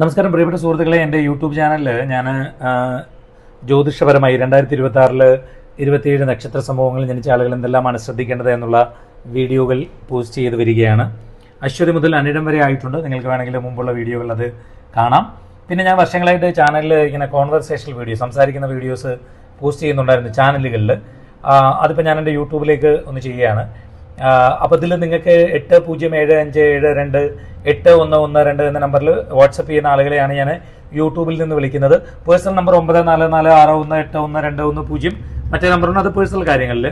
നമസ്കാരം പ്രിയപ്പെട്ട സുഹൃത്തുക്കളെ. എന്റെ യൂട്യൂബ് ചാനലിൽ ഞാൻ ജ്യോതിഷപരമായി രണ്ടായിരത്തി ഇരുപത്തി ആറിൽ ഇരുപത്തിയേഴ് നക്ഷത്ര സംഭവങ്ങളിൽ ജനിച്ച ആളുകൾ എന്തെല്ലാമാണ് ശ്രദ്ധിക്കേണ്ടത് എന്നുള്ള വീഡിയോകൾ പോസ്റ്റ് ചെയ്ത് വരികയാണ്. അശ്വതി മുതൽ അനിടം വരെ ആയിട്ടുണ്ട്. നിങ്ങൾക്ക് വേണമെങ്കിൽ മുമ്പുള്ള വീഡിയോകൾ അത് കാണാം. പിന്നെ ഞാൻ വർഷങ്ങളായിട്ട് ചാനലിൽ ഇങ്ങനെ കോൺവെർസേഷണൽ വീഡിയോ സംസാരിക്കുന്ന വീഡിയോസ് പോസ്റ്റ് ചെയ്യുന്നുണ്ടായിരുന്നു ചാനലുകളിൽ അതിപ്പോൾ ഞാൻ എന്റെ യൂട്യൂബിലേക്ക് ഒന്ന് ചെയ്യുകയാണ്. അപ്പോൾ ഇതിൽ നിങ്ങൾക്ക് എട്ട് പൂജ്യം ഏഴ് അഞ്ച് ഏഴ് രണ്ട് എട്ട് ഒന്ന് ഒന്ന് രണ്ട് എന്ന നമ്പറിൽ വാട്സപ്പ് ചെയ്യുന്ന ആളുകളെയാണ് ഞാൻ യൂട്യൂബിൽ നിന്ന് വിളിക്കുന്നത്. പേഴ്സണൽ നമ്പർ ഒമ്പത് നാല് നാല് ആറ് ഒന്ന് എട്ട് ഒന്ന് രണ്ട് ഒന്ന് പൂജ്യം. മറ്റേ നമ്പറുണ്ട് അത് പേഴ്സണൽ കാര്യങ്ങളിൽ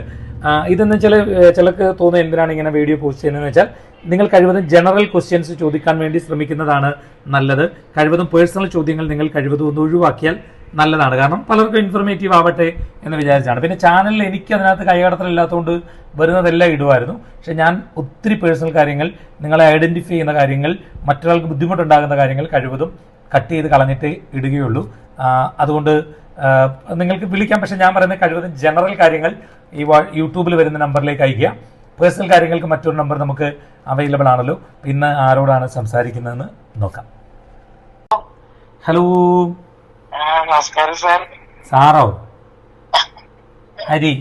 ഇതെന്ന് വെച്ചാൽ ചിലർക്ക് തോന്നുന്നത് എന്തിനാണ് ഇങ്ങനെ വീഡിയോ പോസ്റ്റ് ചെയ്യുന്നതെന്ന് വെച്ചാൽ നിങ്ങൾ കഴിവതും ജനറൽ ക്വസ്റ്റ്യൻസ് ചോദിക്കാൻ വേണ്ടി ശ്രമിക്കുന്നതാണ് നല്ലത്. കഴിവതും പേഴ്സണൽ ചോദ്യങ്ങൾ നിങ്ങൾ കഴിവതും ഒന്ന് ഒഴിവാക്കിയാൽ നല്ലതാണ്. കാരണം പലർക്കും ഇൻഫർമേറ്റീവ് ആവട്ടെ എന്ന് വിചാരിച്ചാണ്. പിന്നെ ചാനലിൽ എനിക്ക് അതിനകത്ത് കൈകടത്തലില്ലാത്തതുകൊണ്ട് വരുന്നതെല്ലാം ഇടുമായിരുന്നു പക്ഷെ ഞാൻ ഒത്തിരി പേഴ്സണൽ കാര്യങ്ങൾ നിങ്ങളെ ഐഡന്റിഫൈ ചെയ്യുന്ന കാര്യങ്ങൾ മറ്റൊരാൾക്ക് ബുദ്ധിമുട്ടുണ്ടാകുന്ന കാര്യങ്ങൾ കഴിവതും കട്ട് ചെയ്ത് കളഞ്ഞിട്ട് ഇടുകയുള്ളൂ. അതുകൊണ്ട് നിങ്ങൾക്ക് വിളിക്കാം. പക്ഷെ ഞാൻ പറയുന്ന കഴിവതും ജനറൽ കാര്യങ്ങൾ ഈ യൂട്യൂബിൽ വരുന്ന നമ്പറിലേക്ക് അയക്കുക പേഴ്സണൽ കാര്യങ്ങൾക്ക് മറ്റൊരു നമ്പർ നമുക്ക് അവൈലബിൾ ആണല്ലോ. പിന്നെ ആരോടാണ് സംസാരിക്കുന്നതെന്ന് നോക്കാം. ഹലോ. നമസ്കാരം സാർ. സാറോ? ഹരി?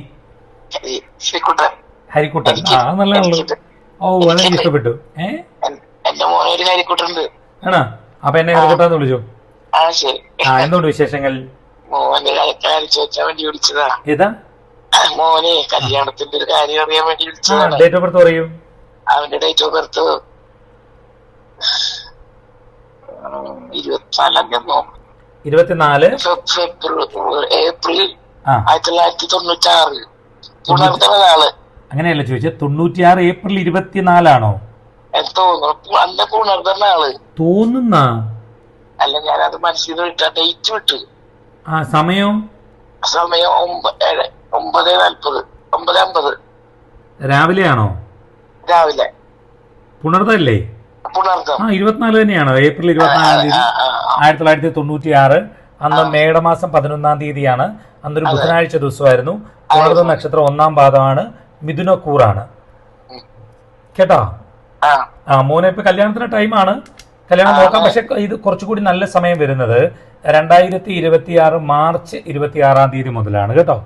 ഹരിക്കുട്ടൻ. ആ നല്ല ഓ അതെനിക്ക് ഇഷ്ടപ്പെട്ടു. ആണോ? അപ്പൊ എന്നെ ഹരിക്കുട്ടാന്ന് വിളിച്ചു? ആ എന്തുകൊണ്ട് വിശേഷങ്ങൾ? ഏതാ? മോനെ കല്യാണത്തിന്റെ ഒരു കാര്യം അറിയാൻ വേണ്ടി വിളിച്ചതാണ്. ഡേറ്റ് ഓഫ് ബർത്ത് പറയൂ. അവന്റെ ഡേറ്റ് ഓഫ് ബർത്ത് ഇരുപത്തിനാലോ ഇരുപത്തിനാല്. ഏപ്രിൽ ആയിരത്തി തൊള്ളായിരത്തി തൊണ്ണൂറ്റി ആറ് അങ്ങനെയല്ല ചോദിച്ചത്? തൊണ്ണൂറ്റിയാറ് ഏപ്രിൽ ഇരുപത്തിനാലാണോ? തോന്നുന്നു. അല്ല ഞാനത് മനസ്സിൽ വിട്ട ഡേറ്റ് വിട്ടു. ആ സമയം? സമയം ഒമ്പത് നാൽപ്പത് ഒമ്പത് അമ്പത്. രാവിലെയാണോ? രാവിലെ. പുണർതല്ലേ ആ ഇരുപത്തിനാല് തന്നെയാണ്. ഏപ്രിൽ ഇരുപത്തിനാലാം തീയതി. ആയിരത്തി തൊള്ളായിരത്തി തൊണ്ണൂറ്റി ആറ് അന്ന് മേടമാസം പതിനൊന്നാം തീയതിയാണ്. അന്നൊരു ബുധനാഴ്ച ദിവസമായിരുന്നു. പുണർന്ന നക്ഷത്രം ഒന്നാം പാദമാണ്. മിഥുനക്കൂറാണ്. കേട്ടോ? ആ. മോനെ ഇപ്പൊ കല്യാണത്തിന് ടൈമാണ് കല്യാണം നോക്കാം. പക്ഷെ ഇത് കുറച്ചുകൂടി നല്ല സമയം വരുന്നത് രണ്ടായിരത്തി ഇരുപത്തി ആറ് മാർച്ച് ഇരുപത്തി ആറാം തീയതി മുതലാണ്. കേട്ടോ?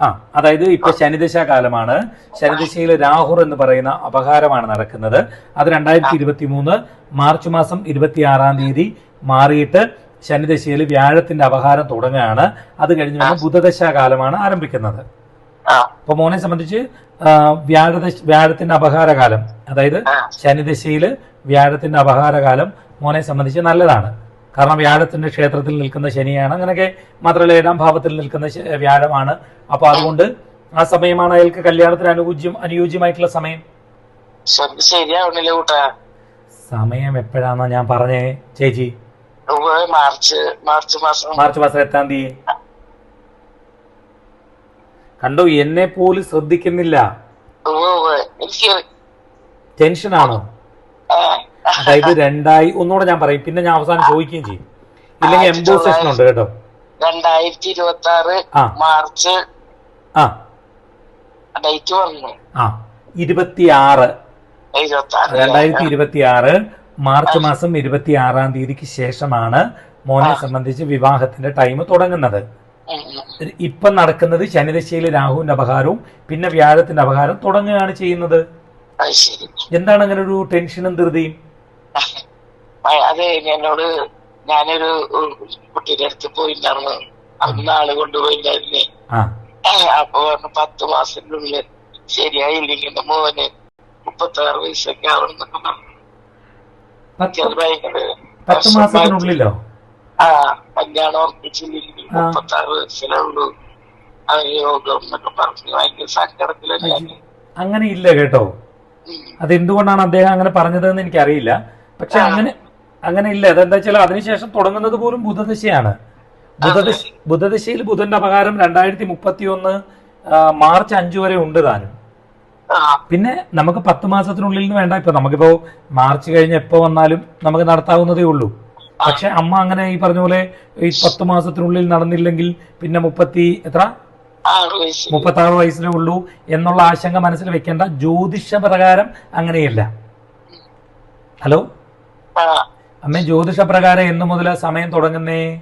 ആ അതായത് ഇപ്പൊ ശനിദശ കാലമാണ് ശനിദശയിൽ രാഹുർ എന്ന് പറയുന്ന അപഹാരമാണ് നടക്കുന്നത്. അത് രണ്ടായിരത്തി ഇരുപത്തി മൂന്ന് മാർച്ച് മാസം ഇരുപത്തി ആറാം തീയതി മാറിയിട്ട് ശനിദശയിൽ വ്യാഴത്തിന്റെ അപഹാരം തുടങ്ങുകയാണ്. അത് കഴിഞ്ഞ് വരുന്ന ബുധദശ കാലമാണ് ആരംഭിക്കുന്നത് അപ്പൊ മോനെ സംബന്ധിച്ച് വ്യാഴദശ വ്യാഴത്തിന്റെ അപഹാരകാലം അതായത്. ശനിദശയിൽ വ്യാഴത്തിന്റെ അപഹാരകാലം മോനെ സംബന്ധിച്ച് നല്ലതാണ്. കാരണം വ്യാഴത്തിന്റെ ക്ഷേത്രത്തിൽ നിൽക്കുന്ന ശനിയാണ്. അങ്ങനെയൊക്കെ മാത്രമല്ല ഏഴാം ഭാവത്തിൽ നിൽക്കുന്ന വ്യാഴമാണ്. അപ്പൊ അതുകൊണ്ട് ആ സമയമാണ് അയാൾക്ക് കല്യാണത്തിന് അനുയോജ്യം അനുയോജ്യമായിട്ടുള്ള സമയം. ശരി ശരിയാവണില്ല കൂട്ടാ. സമയം എപ്പോഴാന്നാ ഞാൻ പറഞ്ഞേ ചേച്ചി? മാർച്ച് മാർച്ച് മാസം. മാർച്ച് മാസം എത്താം തീയതി. കണ്ടോ എന്നെ പോലും ശ്രദ്ധിക്കുന്നില്ല. ടെൻഷനാണോ? അതായത് രണ്ടായി ഒന്നുകൂടെ ഞാൻ പറയും. പിന്നെ ഞാൻ അവസാനം ചോദിക്കുകയും ചെയ്യും. ഇല്ലെങ്കിൽ എംബോസേഷൻ ഉണ്ട് കേട്ടോ. രണ്ടായിരത്തി ഇരുപത്തി ആറ്. മാർച്ച് ആ. ഡേറ്റ് പറഞ്ഞു. ആ. ഇരുപത്തിയാറ്. ഇരുപത്തി ആറ് രണ്ടായിരത്തി ഇരുപത്തി ആറ് മാർച്ച് മാസം ഇരുപത്തി ആറാം തീയതിക്ക് ശേഷമാണ് മോനെ സംബന്ധിച്ച് വിവാഹത്തിന്റെ ടൈം തുടങ്ങുന്നത്. ഇപ്പം നടക്കുന്നത് ശനിദശയിലെ രാഹുവിന്റെ അപഹാരവും പിന്നെ വ്യാഴത്തിന്റെ അപഹാരം തുടങ്ങുകയാണ് ചെയ്യുന്നത്. എന്താണ് അങ്ങനെ ഒരു ടെൻഷനും ധൃതിയും? അതെ എന്നോട് ഞാനൊരു കുട്ടിയുടെ അടുത്ത് പോയിണ്ടായിരുന്നു. അന്ന് ആൾ കൊണ്ടുപോയിണ്ടായിരുന്നേ. അപ്പൊ പറഞ്ഞു പത്ത് മാസത്തിനുള്ളിൽ ശരിയായില്ലെങ്കിൽ എന്റെ മോന്? മുപ്പത്തി ആറ് വയസ്സൊക്കെ ആവണമെന്നൊക്കെ പറഞ്ഞു. ആ കല്യാണം ഉറപ്പിച്ചില്ലെങ്കിൽ. മുപ്പത്തി ആറ് വയസ്സിലേ ഉള്ളൂ. യോഗം എന്നൊക്കെ പറഞ്ഞു ഭയങ്കര സങ്കടത്തിലല്ലേ അങ്ങനെ ഇല്ല കേട്ടോ. അത് എന്തുകൊണ്ടാണ് അദ്ദേഹം അങ്ങനെ പറഞ്ഞതെന്ന് എനിക്കറിയില്ല. പക്ഷെ അങ്ങനെ അങ്ങനെ ഇല്ല. അതെന്താ വെച്ചാൽ അതിനുശേഷം തുടങ്ങുന്നത് പോലും ബുധദശയാണ്. ബുധദശ ബുധദശയിൽ ബുധന്റെ അപകാരം രണ്ടായിരത്തി മുപ്പത്തി ഒന്ന് മാർച്ച് അഞ്ചു വരെ ഉണ്ട് താനും. പിന്നെ നമുക്ക് പത്ത് മാസത്തിനുള്ളിൽ നിന്ന് വേണ്ട. ഇപ്പൊ നമുക്കിപ്പോ മാർച്ച് കഴിഞ്ഞ് എപ്പോ വന്നാലും നമുക്ക് നടത്താവുന്നതേ ഉള്ളൂ. പക്ഷെ അമ്മ അങ്ങനെ ഈ പറഞ്ഞ പോലെ ഈ പത്ത് മാസത്തിനുള്ളിൽ നടന്നില്ലെങ്കിൽ പിന്നെ മുപ്പത്തി എത്ര? മുപ്പത്തി ആറ് വയസ്സിലേ ഉള്ളൂ എന്നുള്ള ആശങ്ക മനസ്സിൽ വെക്കേണ്ട. ജ്യോതിഷ പ്രകാരം അങ്ങനെയല്ല. ഹലോ? ആ. ജ്യോതിഷ പ്രകാരം എന്ന് മുതൽ സമയം തുടങ്ങുന്നേ?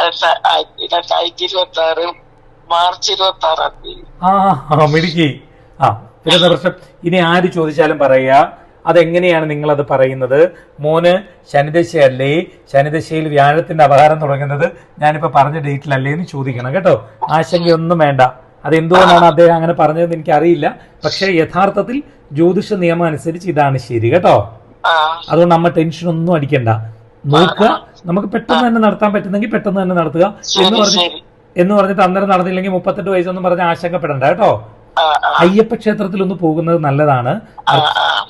രണ്ട- ആയിരത്തി രണ്ടായിരത്തി ഇരുപത്തി ആറ് മാർച്ച് ഇരുപത്തി ആറാം തീയതി. ആ മിടുക്കി. ആ പിന്നെ പ്രശ്നം ഇനി ആര് ചോദിച്ചാലും പറയുക അതെങ്ങനെയാണ് നിങ്ങൾ അത് പറയുന്നത്? മോന് ശനിദശയല്ലേ? ശനിദശയിൽ വ്യാഴത്തിന്റെ അപകാരം തുടങ്ങുന്നത് ഞാനിപ്പോ പറഞ്ഞ ഡേറ്റിലല്ലേ എന്ന് ചോദിക്കണം കേട്ടോ. ആശങ്കയൊന്നും വേണ്ട. അത് അതെന്തുകൊണ്ടാണ് അദ്ദേഹം അങ്ങനെ പറഞ്ഞതെന്ന് എനിക്കറിയില്ല. പക്ഷേ യഥാർത്ഥത്തിൽ ജ്യോതിഷ നിയമം അനുസരിച്ച് ഇതാണ് ശരി കേട്ടോ. അതുകൊണ്ട് നമ്മ ടെൻഷൻ ഒന്നും അടിക്കണ്ട. നോക്കുക. നമുക്ക് പെട്ടെന്ന് തന്നെ നടത്താൻ പറ്റുന്നെങ്കിൽ പെട്ടെന്ന് തന്നെ നടത്തുക. എന്ന് പറഞ്ഞ് എന്ന് പറഞ്ഞിട്ട് അന്നേരം നടന്നില്ലെങ്കിൽ മുപ്പത്തെട്ട് വയസ്സൊന്നും പറഞ്ഞ് ആശങ്കപ്പെടണ്ട കേട്ടോ? അയ്യപ്പ ക്ഷേത്രത്തിൽ ഒന്ന് പോകുന്നത് നല്ലതാണ്.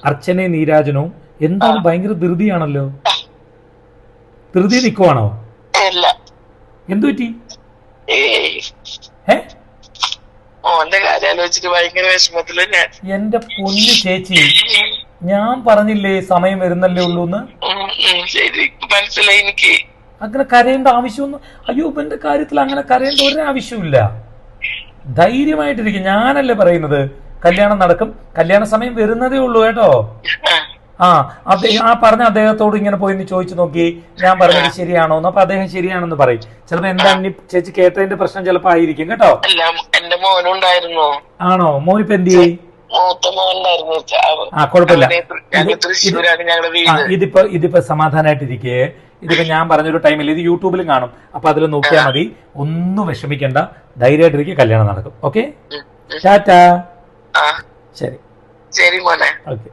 അർച്ചനെ നീരാജനവും എന്താണ് ഭയങ്കര ധൃതിയാണല്ലോ. ധൃതി നിൽക്കുവാണോ എന്തു പറ്റി? എന്റെ പൊന്നു ചേച്ചി. ഞാൻ പറഞ്ഞില്ലേ സമയം വരുന്നല്ലേ ഉള്ളൂ എന്ന്? മനസ്സിലായി എനിക്ക്. അങ്ങനെ കരയേണ്ട ആവശ്യമൊന്നും അയ്യോ എന്റെ കാര്യത്തിൽ അങ്ങനെ കരയേണ്ട ഒരു ആവശ്യമില്ല ധൈര്യമായിട്ടിരിക്കും. ഞാനല്ലേ പറയുന്നത്? കല്യാണം നടക്കും. കല്യാണ സമയം വരുന്നതേ ഉള്ളൂ കേട്ടോ. ആ, ആ അദ്ദേഹം ആ പറഞ്ഞ അദ്ദേഹത്തോട് ഇങ്ങനെ പോയി ചോദിച്ചു നോക്കി. ഞാൻ പറഞ്ഞത് ശരിയാണോ എന്ന്. അപ്പൊ അദ്ദേഹം ശരിയാണെന്ന് പറയും. ചിലപ്പോ എന്താ ചേച്ചി കേട്ടതിന്റെ പ്രശ്നം ചിലപ്പോ ആയിരിക്കും കേട്ടോ. അല്ല എന്റെ മോനുണ്ടായിരുന്നു. ആണോ? മോനിപ്പോ എന്ത് ചെയ്യും. ആ കുഴപ്പമില്ല. ഇതിപ്പോ ഇതിപ്പോ സമാധാനമായിട്ടിരിക്കേ ഇതിപ്പോ ഞാൻ പറഞ്ഞൊരു ടൈമിൽ ഇത് യൂട്യൂബിലും കാണും. അപ്പൊ അതിൽ നോക്കിയാൽ മതി. ഒന്നും വിഷമിക്കണ്ട. ധൈര്യമായിട്ടിരിക്കെ കല്യാണം നടക്കും. ഓക്കെ. ടാറ്റാ. ശരി. ശരി മോനെ. ഓക്കെ.